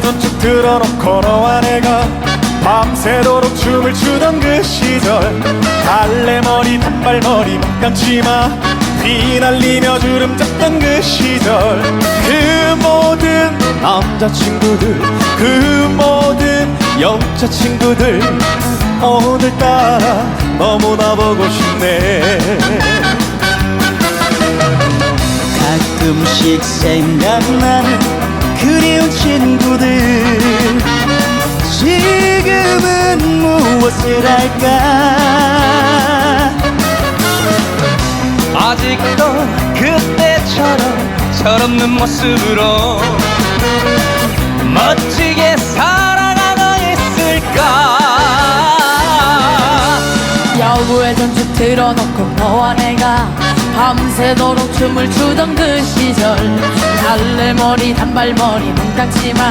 틀어놓고 너와 내가 밤새도록 춤을 추던 그 시절. 갈래머리 단발머리 목감치마. 휘날리며 주름 잡던 그 시절. 그 모든 남자친구들 그 모든 여자친구들 오늘따라 너무나 보고 싶네. 가끔씩 생각나는 그리운 친구들. 지금은 무엇을 할까? 아직도 그때처럼 철없는 모습으로 멋지게 야구의 전축 틀어놓고 너와 내가 밤새도록 춤을 추던 그 시절. 달래머리 단발머리 몽땅치마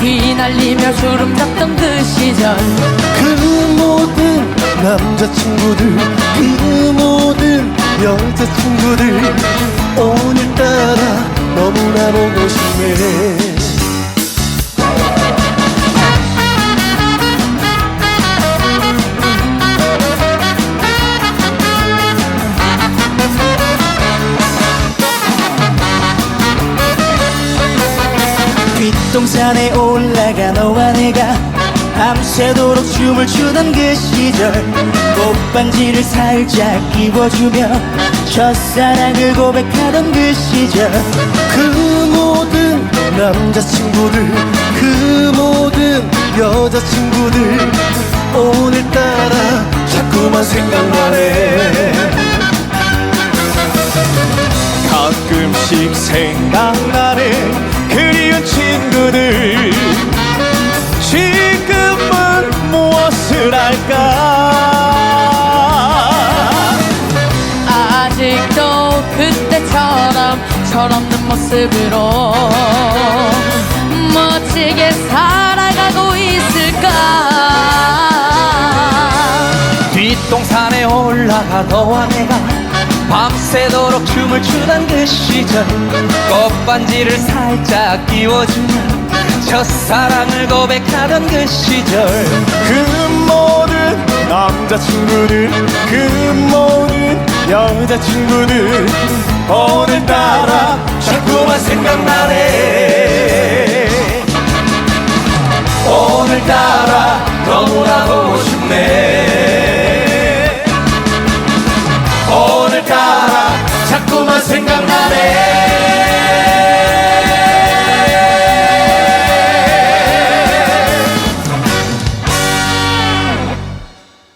휘날리며 주름 잡던 그 시절. 그 모든 남자친구들 그 모든 여자친구들 오늘따라 뒷동산에 올라가 너와 내가 밤새도록 춤을 추던 그 시절. 꽃반지를 살짝 끼워주며 첫사랑을 고백하던 그 시절. 그 모든 남자친구들 그 모든 여자친구들 오늘따라 자꾸만 생각나네. 가끔씩 생각 철없는 모습으로 멋지게 살아가고 있을까? 뒷동산에 올라가 너와 내가 밤새도록 춤을 추던 그 시절 꽃반지를 살짝 끼워주며 첫사랑을 고백하던 그 시절 그 모든 남자친구들 그 모든 여자친구들 오늘따라 자꾸만 생각나네. 오늘따라 너무나 보고 싶네